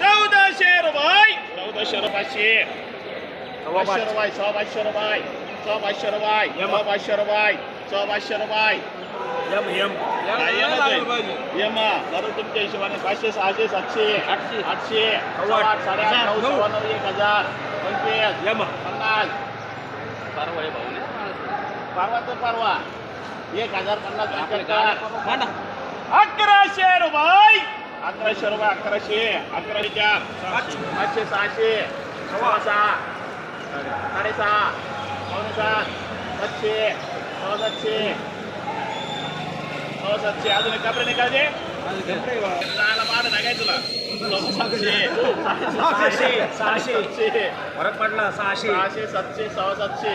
चौदाशे रुपये चौदाशे रुपयाचे पाचशे रुपये सव्वा पाचशे रुपये सव्वा पाचशे रुपये सव्वा पाचशे रुपये सव्वा पाचशे रुपये यम यम काय येणार आहे? ये मग बरं तुमच्या हिशोबाने पाचशे सहाशे सातशे आठशे. आठशे सव्वा सव्वा आठ. हजार, नऊ. सव्वा एक हजार पंचवीस यम पन्नास परवा तर परवा एक हजार पन्नास. अकराशे रुपये. अकराशे रुपये अकराशे अकराशे चार पाचशे सहाशे सव्वा सहा साडेसहा पावणे सात सातशे सव्वा सातशे सव्वा सातशे अजून एक कपडे निघाले सहाला बारा टाकायचं तुला. सहाशे सहाशे फरक पडला सहाशे. सहाशे सातशे सव्वा सातशे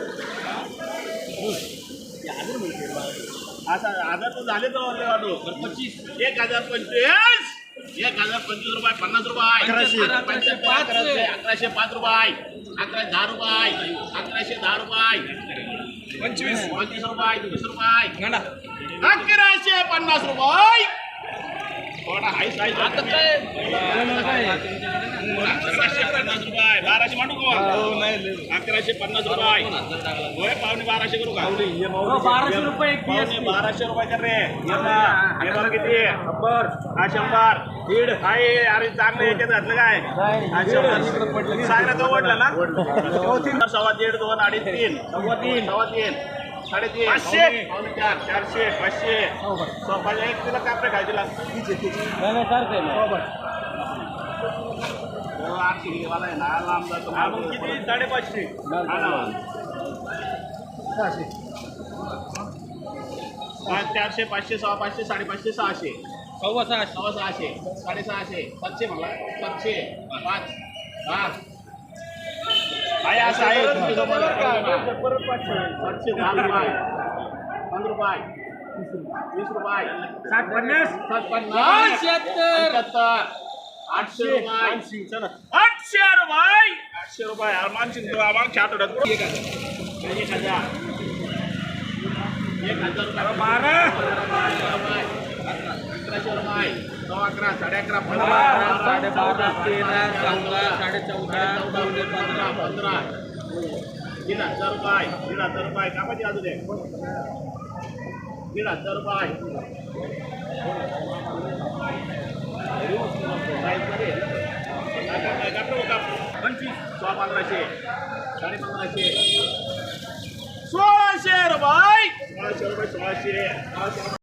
असं हजार तर झाले तर पंचवीस एक हजार पंचवीस एक हजार पंचवीस रुपये पन्नास रुपये. अकराशे. अकराशे पाच रुपये अकराशे दहा रुपये अकराशे दहा रुपये. पंचवीस. पंचवीस रुपये वीस रुपये. अकराशे पन्नास रुपये. थोडा हाय साईज आता काय? बाराशे मांडू का अकराशे पन्नास रुपये. होय पावणे बाराशे करू का? बाराशे रुपये पावणे बाराशे रुपये कर रे. ना. हे किती शंभर. हा शंभर. दीड. आहे अरे चांगलं याच्यात घातलं काय? हा साडे तो ओढला ना? सव्वा दीड दोन अडीच तीन. सव्वा तीन. सव्वा तीन. साडेतीन. पाचशे. चार चारशे पाचशे. पाचशे एक तुला कापडे तिला हो, हा, साडेपाचशे हा चारशे पाचशे सहा पाचशे साडेपाचशे सहाशे सव्वा सहाशे सव्वा सहाशे साडेसहाशे सातशे म्हणा सातशे पाच आहे असं आहे सातशे दहा रुपये पंधरा रुपये वीस रुपये साठ पन्नास. सात पन्नास पंच्याहत्तर. आठशे रुपये चला आठशे रुपये आठशे रुपये मानसिंग मागच्या आठवड्यात एक हजार एक हजार एक हजार रुपये बारा अकराशे रुपये सव्वा अकरा साडे अकरा साडे बारा तेरा चौदा साडे चौदा चौदा पंधरा पंधरा तीन हजार रुपये तीन हजार रुपये कामाची अजून एक तीन हजार रुपये સોળાશેર સાડી પંદરાશેર સોળાશેર ભાઈ. સોળાશેર ભાઈ સોળાશેર